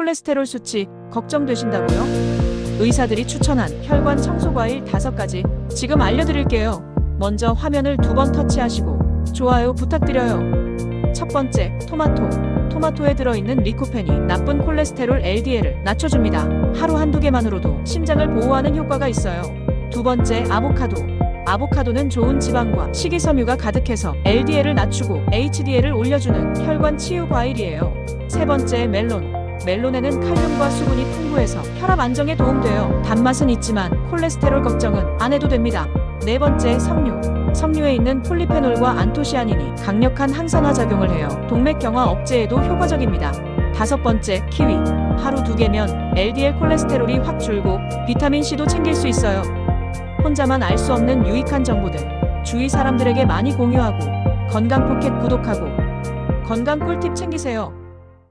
콜레스테롤 수치 걱정되신다고요? 의사들이 추천한 혈관 청소 과일 5가지 지금 알려드릴게요. 먼저 화면을 두 번 터치하시고 좋아요 부탁드려요. 첫 번째, 토마토. 토마토에 들어있는 리코펜이 나쁜 콜레스테롤 LDL을 낮춰줍니다. 하루 한두 개만으로도 심장을 보호하는 효과가 있어요. 두 번째, 아보카도. 아보카도는 좋은 지방과 식이섬유가 가득해서 LDL을 낮추고 HDL을 올려주는 혈관 치유 과일이에요. 세 번째, 멜론. 멜론에는 칼륨과 수분이 풍부해서 혈압 안정에 도움돼요. 단맛은 있지만 콜레스테롤 걱정은 안 해도 됩니다. 네 번째, 석류. 석류에 있는 폴리페놀과 안토시아닌이 강력한 항산화 작용을 해요. 동맥 경화 억제에도 효과적입니다. 다섯 번째, 키위. 하루 두 개면 LDL 콜레스테롤이 확 줄고 비타민 C도 챙길 수 있어요. 혼자만 알 수 없는 유익한 정보들. 주위 사람들에게 많이 공유하고 건강 포켓 구독하고 건강 꿀팁 챙기세요.